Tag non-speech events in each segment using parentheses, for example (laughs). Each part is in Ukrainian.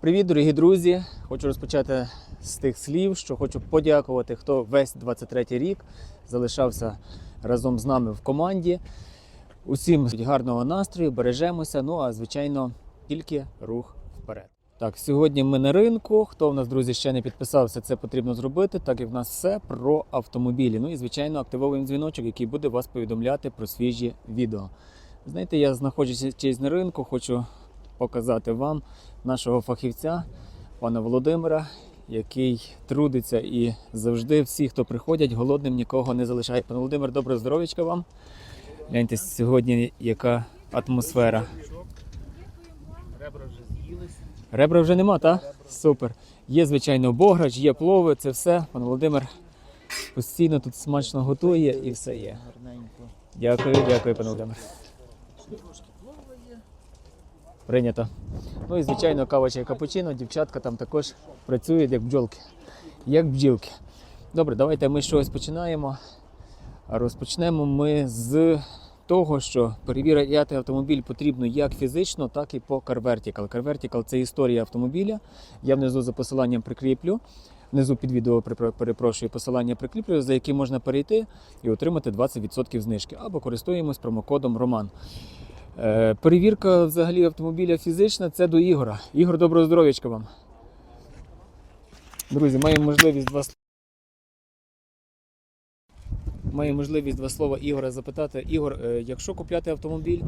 Привіт, дорогі друзі! Хочу розпочати з тих слів, що хочу подякувати, хто весь 23-й рік залишався разом з нами в команді. Усім гарного настрою, бережемося. Ну а звичайно, тільки рух вперед. Так, сьогодні ми на ринку. Хто в нас, друзі, ще не підписався, це потрібно зробити, так як в нас все про автомобілі. Ну і звичайно, активовуємо дзвіночок, який буде вас повідомляти про свіжі відео. Знаєте, я знаходжусь на ринку, хочу показати вам нашого фахівця, пана Володимира, який трудиться і завжди всі, хто приходять, голодним нікого не залишає. Пане Володимир, доброго здоров'ячка вам. Гляньте сьогодні, яка атмосфера. Ребра вже з'їлися. Ребра вже нема, так? Супер. Є, звичайно, бограч, є плови, це все. Пан Володимир постійно тут смачно готує і все є. Дякую, дякую, пане Володимир. Прийнято. Ну і звичайно, кава чи капучино, дівчатка там також працюють як бджолки. Як бджілки. Добре, давайте ми щось починаємо. Розпочнемо ми з того, що перевіряти автомобіль потрібно як фізично, так і по CarVertical. CarVertical – це історія автомобіля. Я внизу за посиланням прикріплю. Внизу під відео перепрошую посилання прикріплю, за яким можна перейти і отримати 20% знижки. Або користуємось промокодом Роман. Е, Перевірка взагалі автомобіля фізична це до Ігора. Ігор, доброго здоров'ячка вам. Друзі, маємо можливість два слова. Маю можливість два слова Ігора запитати. Ігор, е, якщо купляти автомобіль,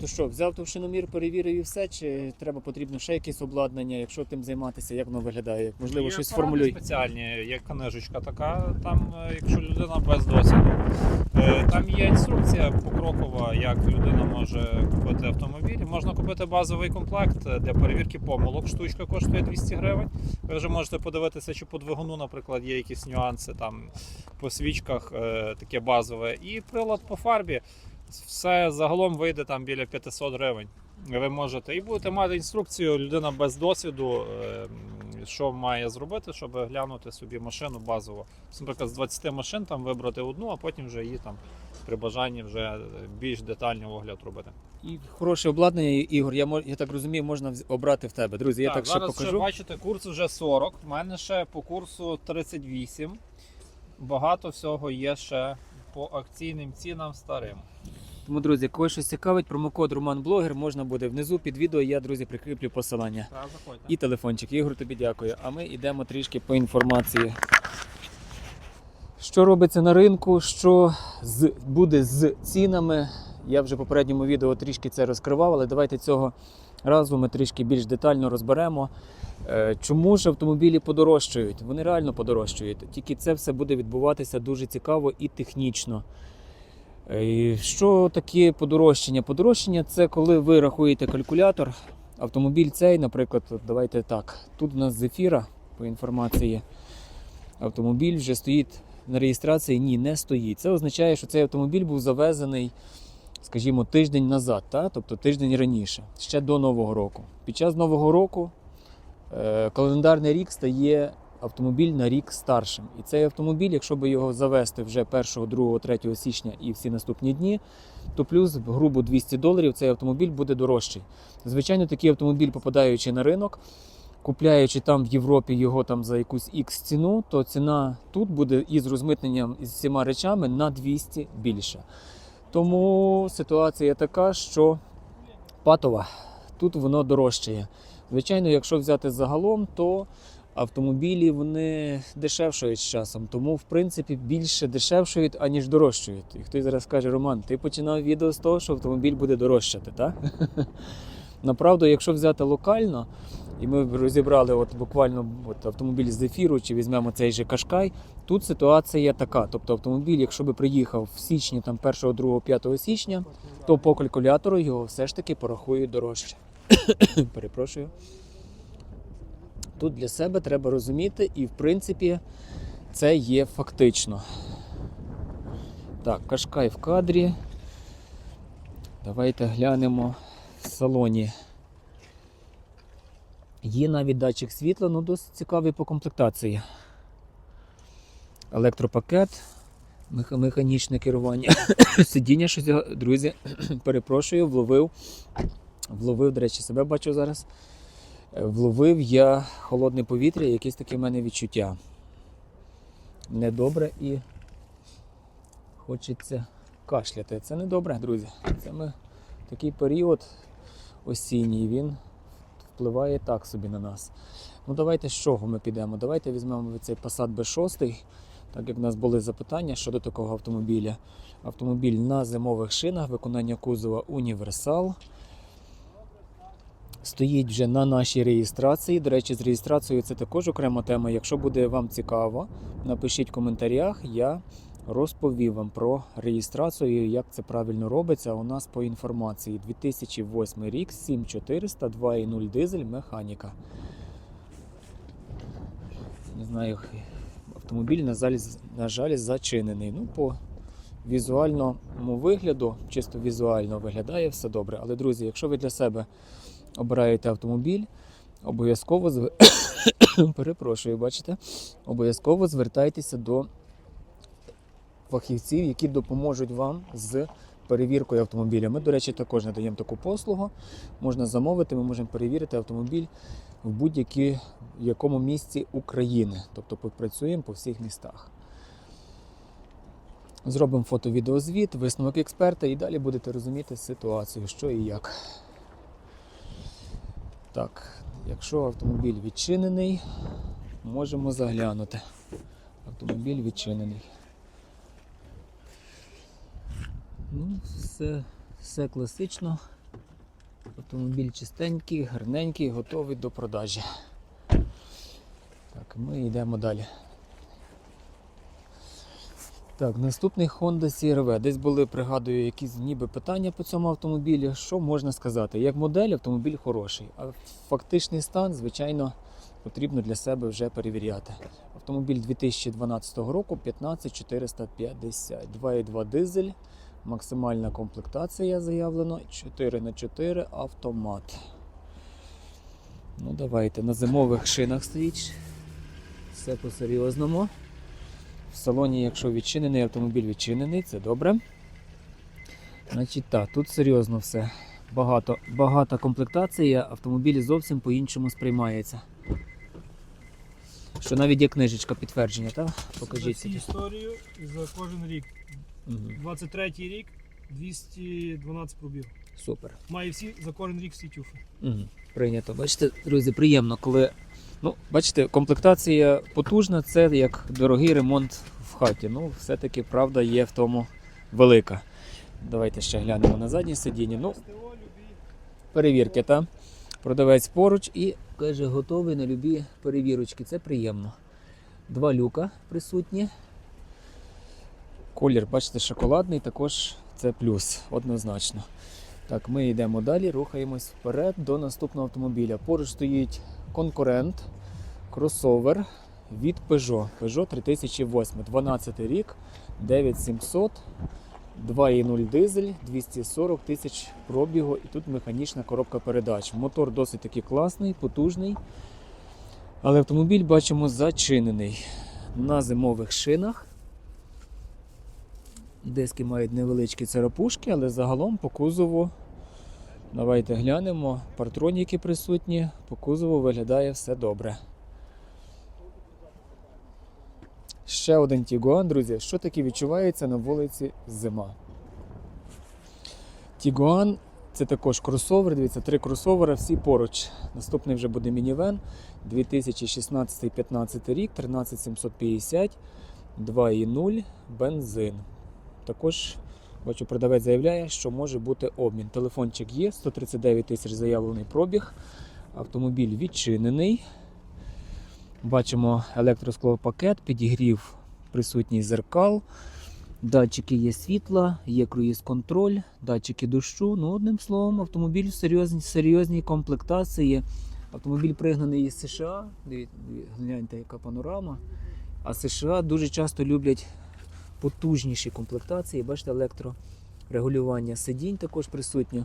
то що, взяв товщиномір, перевірив і все, чи треба потрібно ще якесь обладнання, якщо тим займатися, як воно виглядає? Можливо, Є щось сформулюй. спеціальні, є книжечка така, там, е, якщо людина без досвіду. Е, Там є інструкція покрокова, як людина може купити автомобіль. Можна купити базовий комплект е, для перевірки помилок. Штучка коштує 200 гривень. Ви вже можете подивитися, чи по двигуну, наприклад, є якісь нюанси там по свічках, е, таке базове. І прилад по фарбі. Все загалом вийде там біля 500 гривень. Ви можете і будете мати інструкцію, людина без досвіду, е, що має зробити, щоб глянути собі машину базово. Наприклад, з 20 машин там вибрати одну, а потім вже її там при бажанні вже більш детальний огляд робити. І хороше обладнання, Ігор, я, я так розумію, можна обрати в тебе. Друзі, я так, ще зараз покажу. ще бачите, курс вже 40. У мене ще по курсу 38. Багато всього є ще по акційним цінам старим. Тому, друзі, кого щось цікавить, промокод Романблогер можна буде внизу під відео. Я, друзі, прикріплю посилання. Так, заходьте. І телефончик. Ігор, тобі дякую. А ми йдемо трішки по інформації. Що робиться на ринку, що з, буде з цінами. Я вже в попередньому відео трішки це розкривав, але давайте цього разу ми трішки більш детально розберемо. Е, Чому ж автомобілі подорожчають? Вони реально подорожчають. Тільки це все буде відбуватися дуже цікаво і технічно. Е, Що таке подорожчання? Подорожчання це коли ви рахуєте калькулятор. Автомобіль цей, наприклад, давайте так. Тут у нас зефіра по інформації. Автомобіль вже стоїть на реєстрації. Ні, не стоїть. Це означає, що цей автомобіль був завезений, скажімо, тиждень назад, та? тобто тиждень раніше, ще до Нового року. Під час Нового року е, календарний рік стає автомобіль на рік старшим. І цей автомобіль, якщо би його завести вже 1, 2, 3 січня і всі наступні дні, то плюс грубо 200 доларів цей автомобіль буде дорожчий. Звичайно, такий автомобіль, попадаючи на ринок, купляючи там в Європі його там за якусь X ціну, то ціна тут буде із розмитненням із всіма речами на 200 більше. Тому ситуація така, що патова, тут воно дорожчає. Звичайно, якщо взяти загалом, то автомобілі вони дешевшують з часом, тому в принципі більше дешевшують, аніж дорожчують. І хтось зараз скаже, Роман, ти починав відео з того, що автомобіль буде дорожчати, так? (laughs) Направду, якщо взяти локально, і ми розібрали от буквально от автомобіль з ефіру, чи візьмемо цей же Кашкай, тут ситуація така. Тобто автомобіль, якщо би приїхав в січні, там 1, 2, 5 січня, то по калькулятору його все ж таки порахують дорожче. (coughs) Перепрошую. Тут для себе треба розуміти, і в принципі це є фактично. Так, Кашкай в кадрі. Давайте глянемо в салоні. Є навіть датчик світла, ну досить цікавий по комплектації. Електропакет, механічне керування. (coughs) Сидіння, щось, друзі, (coughs) перепрошую, вловив. Вловив, до речі, себе бачу зараз. Вловив я холодне повітря, якесь таке в мене відчуття. Недобре і хочеться кашляти. Це не добре, друзі. Це ми такий період осінній, він впливає так собі на нас. Ну давайте з чого ми підемо? Давайте візьмемо цей Passat B6, так як в нас були запитання щодо такого автомобіля. Автомобіль на зимових шинах, виконання кузова універсал. Стоїть вже на нашій реєстрації. До речі, з реєстрацією це також окрема тема. Якщо буде вам цікаво, напишіть в коментарях. Я розповів вам про реєстрацію, як це правильно робиться. У нас по інформації 2008 рік, 7400, 2.0 дизель, механіка. Не знаю, автомобіль, на жаль, на жаль, зачинений. Ну, по візуальному вигляду, чисто візуально виглядає все добре. Але, друзі, якщо ви для себе обираєте автомобіль, обов'язково (coughs) перепрошую, бачите, обов'язково звертайтеся до фахівців, які допоможуть вам з перевіркою автомобіля. Ми, до речі, також надаємо таку послугу. Можна замовити, ми можемо перевірити автомобіль в будь-якій якому місці України. Тобто попрацюємо по всіх містах. Зробимо фото-відеозвіт, висновок експерта і далі будете розуміти ситуацію, що і як. Так, якщо автомобіль відчинений, можемо заглянути. Автомобіль відчинений. Ну, все, все класично. Автомобіль чистенький, гарненький, готовий до продажі. Так, ми йдемо далі. Так, наступний Honda CR-V. Десь були, пригадую, якісь ніби питання по цьому автомобілі. Що можна сказати? Як модель автомобіль хороший, а фактичний стан, звичайно, потрібно для себе вже перевіряти. Автомобіль 2012 року 15450, 2,2 дизель, максимальна комплектація заявлено 4х4 автомат. Ну, давайте на зимових шинах стоїть. Все по-серйозному. В салоні, якщо відчинений автомобіль відчинений, це добре. Значить так, тут серйозно все. Багато, багата комплектація, автомобіль зовсім по-іншому сприймається. Що навіть є книжечка підтвердження, так? Покажіть. За цю історію за кожен рік. Угу. 23-й рік 212 пробіг. Супер. Має всі за кожен рік всі тюфи. Угу. Прийнято. Бачите, друзі, приємно, коли. Ну, бачите, комплектація потужна, це як дорогий ремонт в хаті. Ну, все-таки правда є в тому велика. Давайте ще глянемо на заднє сидіння. Ну, перевірки, та? Продавець поруч і каже, готовий на любі перевірочки. Це приємно. Два люка присутні. Колір, бачите, шоколадний, також це плюс, однозначно. Так, ми йдемо далі, рухаємось вперед до наступного автомобіля. Поруч стоїть конкурент, кросовер від Peugeot. Peugeot 3008, 12 рік, 9700, 2.0 дизель, 240 тисяч пробігу і тут механічна коробка передач. Мотор досить таки класний, потужний. Але автомобіль бачимо зачинений на зимових шинах. Диски мають невеличкі царапушки, але загалом по кузову. Давайте глянемо. Партроніки присутні, по кузову виглядає все добре. Ще один Тігуан, друзі. Що таке відчувається на вулиці зима? Тігуан це також кросовер. Дивіться, три кросовери, всі поруч. Наступний вже буде мінівен. 2016-15 рік, 13750, 2.0 бензин. Також бачу, продавець заявляє, що може бути обмін. Телефончик є, 139 тисяч заявлений пробіг. Автомобіль відчинений. Бачимо електросклопакет, підігрів присутній зеркал. Датчики є світла, є круїз-контроль, датчики дощу. Ну, одним словом, автомобіль в серйозній, серйозній комплектації. Автомобіль пригнаний із США. Гляньте, яка панорама. А США дуже часто люблять потужніші комплектації. Бачите, електрорегулювання сидінь також присутнє.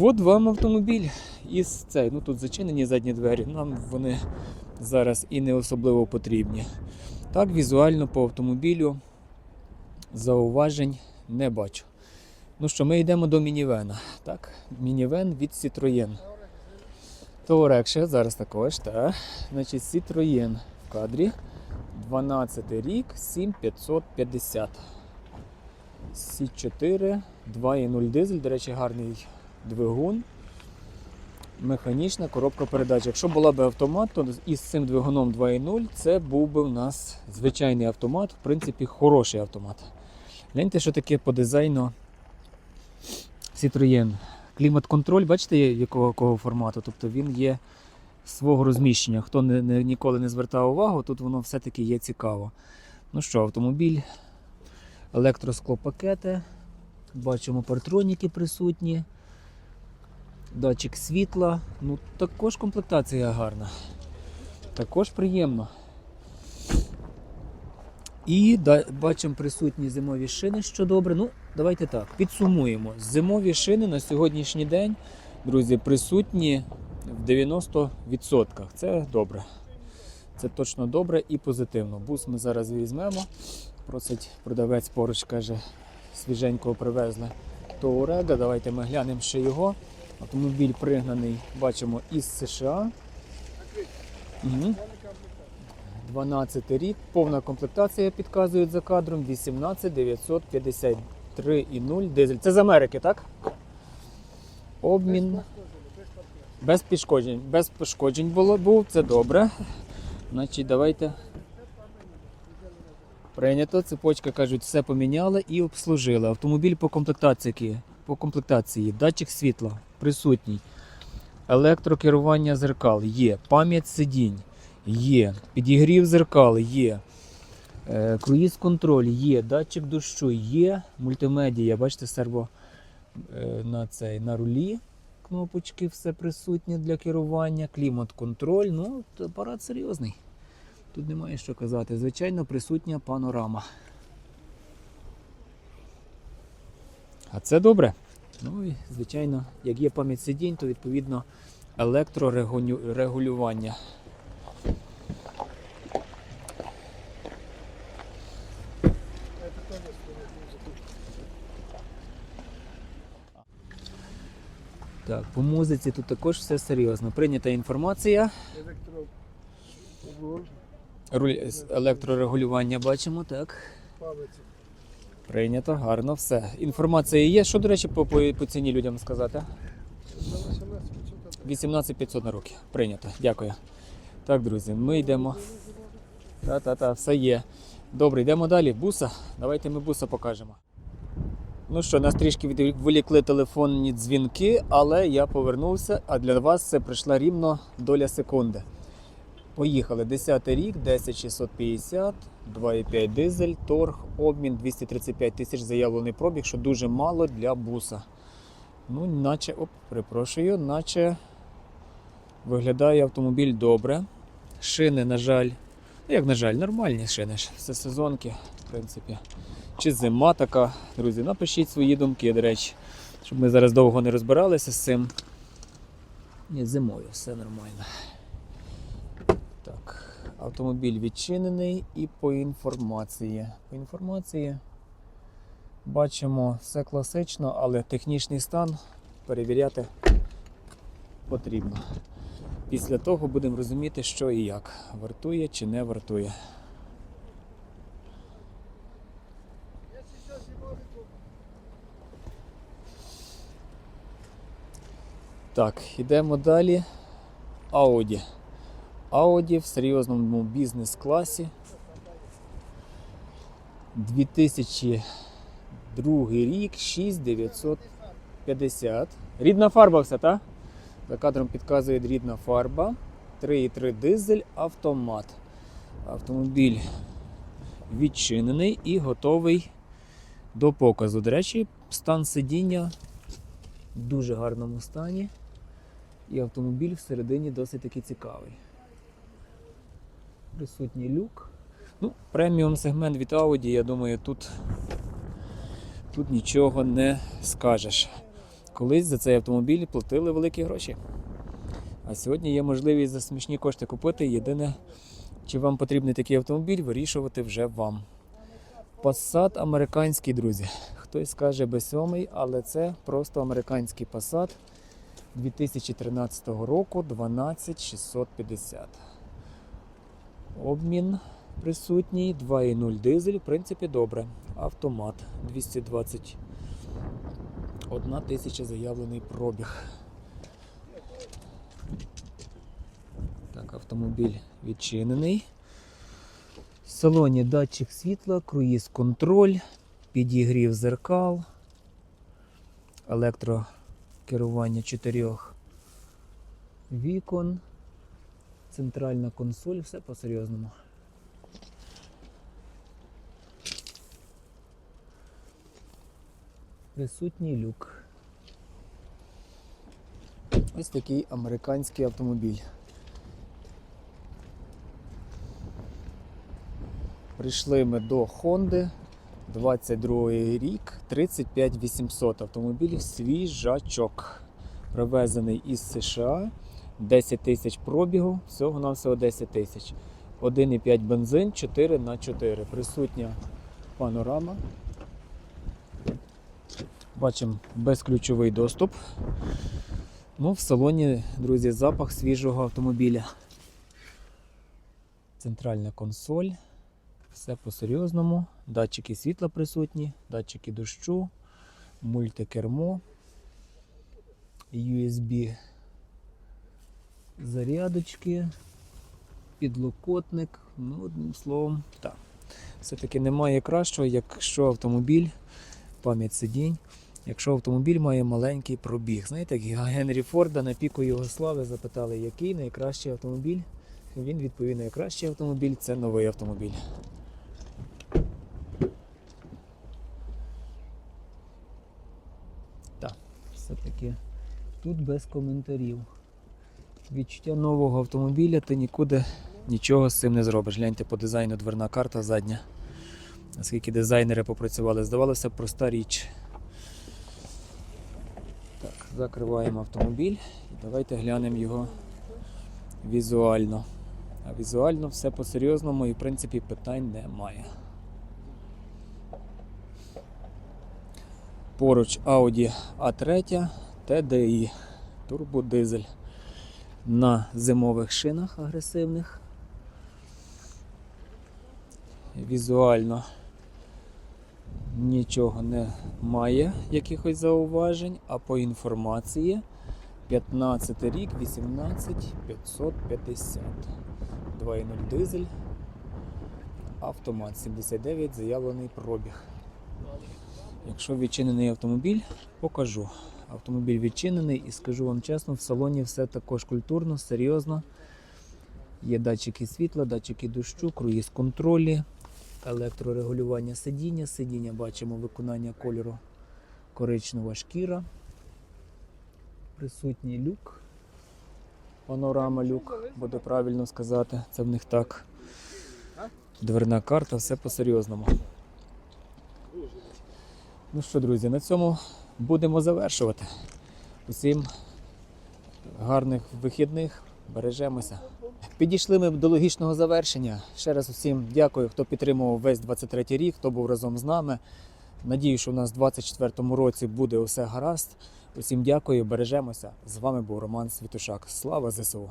От вам автомобіль із цей. Ну тут зачинені задні двері. Нам вони зараз і не особливо потрібні. Так, візуально по автомобілю зауважень не бачу. Ну що, ми йдемо до мінівена. Так, мінівен від Citroën. Ще зараз також, так. Значить, Citroën в кадрі. 12 рік, 7550. Сі4, 2.0 дизель, до речі, гарний двигун. Механічна коробка передач. Якщо була б автомат, то із цим двигуном 2.0 це був би у нас звичайний автомат, в принципі, хороший автомат. Гляньте, що таке по дизайну Citroën. Клімат-контроль, бачите, якого формату? Тобто він є свого розміщення. Хто не, не, ніколи не звертав увагу, тут воно все-таки є цікаво. Ну що, автомобіль, електросклопакети, бачимо партроніки присутні, датчик світла. Ну, також комплектація гарна. Також приємно. І да, бачимо присутні зимові шини, що добре. Ну, давайте так, підсумуємо. Зимові шини на сьогоднішній день, друзі, присутні в 90%. Це добре. Це точно добре і позитивно. Бус ми зараз візьмемо. Просить продавець поруч, каже, свіженького привезли Touareg. Давайте ми глянемо ще його. Автомобіль пригнаний, бачимо, із США. Угу. 12 рік, повна комплектація підказують за кадром 18 953,0 дизель. Це з Америки, так? Обмін. Без пошкоджень. Без пошкоджень було, був, це добре. Значить, давайте. Прийнято, цепочка кажуть, все поміняли і обслужили. Автомобіль по комплектації. По комплектації. Датчик світла присутній. Електрокерування зеркал є. Пам'ять сидінь є. Підігрів зеркал є. Е, Круїз контроль є, датчик дощу є, мультимедія, бачите, серво е, на цей на рулі. Кнопочки все присутнє для керування, клімат-контроль. Ну, апарат серйозний. Тут немає що казати. Звичайно, присутня панорама. А це добре. Ну і, звичайно, як є пам'ять сидінь, то відповідно електрорегулювання. Так, по музиці тут також все серйозно. Прийнята інформація. Руль електрорегулювання бачимо, так. Прийнято, гарно, все. Інформація є. Що, до речі, по, по, по ціні людям сказати? 18500 на руки. Прийнято. Дякую. Так, друзі, ми йдемо. Та-та-та, все є. Добре, йдемо далі. Буса. Давайте ми буса покажемо. Ну що, нас трішки відволікли телефонні дзвінки, але я повернувся, а для вас це прийшла рівно доля секунди. Поїхали. 10 рік, 10650, 2,5 дизель, торг, обмін 235 тисяч заявлений пробіг, що дуже мало для буса. Ну, наче, оп, перепрошую, наче виглядає автомобіль добре. Шини, на жаль, ну як на жаль, нормальні шини. Все сезонки, в принципі. Чи зима така. Друзі, напишіть свої думки, до речі, щоб ми зараз довго не розбиралися з цим. Ні, зимою все нормально. Так, автомобіль відчинений і по інформації. По інформації бачимо все класично, але технічний стан перевіряти потрібно. Після того будемо розуміти, що і як. Вартує чи не вартує. Так, йдемо далі. Audi. Audi в серйозному бізнес-класі. 2002 рік, 6950. Рідна фарба все, так? За кадром підказує рідна фарба. 3,3 дизель, автомат. Автомобіль відчинений і готовий до показу. До речі, стан сидіння в дуже гарному стані. І автомобіль всередині досить таки цікавий. Присутній люк. Ну, преміум сегмент від Audi, я думаю, тут, тут нічого не скажеш. Колись за цей автомобіль платили великі гроші. А сьогодні є можливість за смішні кошти купити. Єдине, чи вам потрібний такий автомобіль, вирішувати вже вам. Passat американський, друзі. Хтось скаже B7, але це просто американський Passat. 2013 року 12650. Обмін присутній, 2,0 дизель, в принципі, добре. Автомат 221 тисяча заявлений пробіг. Так, автомобіль відчинений. В салоні датчик світла, круїз контроль, підігрів зеркал, електрокерування чотирьох вікон, центральна консоль, все по-серйозному. Присутній люк. Ось такий американський автомобіль. Прийшли ми до Honda 22 рік, 35800 автомобіль свіжачок. Привезений із США. 10 тисяч пробігу, всього на всього 10 тисяч. 1,5 бензин, 4 на 4 Присутня панорама. Бачимо безключовий доступ. Ну, в салоні, друзі, запах свіжого автомобіля. Центральна консоль. Все по-серйозному. Датчики світла присутні, датчики дощу, мультикермо, USB зарядочки, підлокотник. Ну, одним словом, так. Все-таки немає кращого, якщо автомобіль, пам'ять сидінь, якщо автомобіль має маленький пробіг. Знаєте, як Генрі Форда на піку його слави запитали, який найкращий автомобіль. Він відповів, найкращий автомобіль це новий автомобіль. Так, все-таки тут без коментарів. Відчуття нового автомобіля, ти нікуди нічого з цим не зробиш. Гляньте по дизайну дверна карта задня. Наскільки дизайнери попрацювали, здавалося проста річ. Так, закриваємо автомобіль і давайте глянемо його візуально. А візуально все по-серйозному і в принципі питань немає. Поруч Audi A3 TDI турбодизель на зимових шинах агресивних. Візуально нічого не має якихось зауважень, а по інформації 15 рік, 18 550. 2.0 дизель. Автомат 79 заявлений пробіг. Якщо відчинений автомобіль, покажу. Автомобіль відчинений і скажу вам чесно, в салоні все також культурно, серйозно. Є датчики світла, датчики дощу, круїз контролі, електрорегулювання сидіння. Сидіння бачимо виконання кольору коричнева шкіра. Присутній люк. Панорама люк, буде правильно сказати. Це в них так. Дверна карта, все по-серйозному. Ну що, друзі, на цьому будемо завершувати. Усім гарних вихідних. Бережемося. Підійшли ми до логічного завершення. Ще раз усім дякую, хто підтримував весь 23 рік, хто був разом з нами. Надію, що у нас в 24 році буде усе гаразд. Усім дякую, бережемося. З вами був Роман Світушак. Слава ЗСУ!